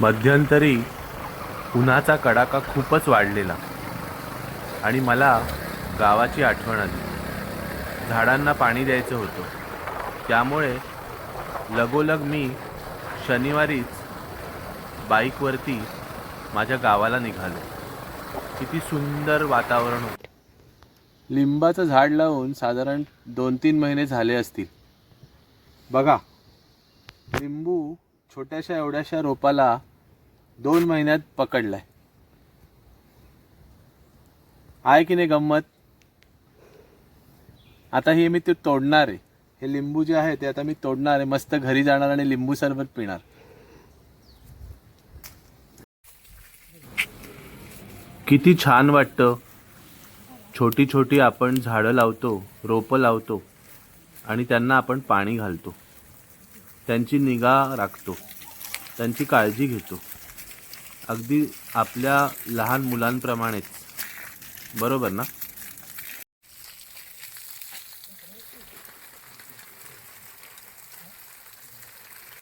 मध्यंतरी उन्हाचा कडाका खूपच वाढलेला आणि मला गावाची आठवण आली. झाडांना पाणी द्यायचं होतं. त्यामुळे लगोलग मी शनिवारीच बाईकवरती माझ्या गावाला निघालो. किती सुंदर वातावरण होतं. लिंबाचं झाड लावून साधारण दोन तीन महिने झाले असतील. बघा लिंबू छोट्याशा एवढ्याशा रोपाला दोन महिन्यात पकडलाय. आहे की नाही गंमत? आता हे मी ते तोडणार आहे. हे लिंबू जे आहे ते आता मी तोडणार आहे. मस्त घरी जाणार आणि लिंबू सरबत पिणार. किती छान वाटतं. छोटी छोटी आपण झाडं लावतो रोपं लावतो आणि त्यांना आपण पाणी घालतो. त्यांची निगा राखतो. त्यांची काळजी घेतो. अगदी आपल्या लहान मुलांप्रमाणेच. बरोबर ना?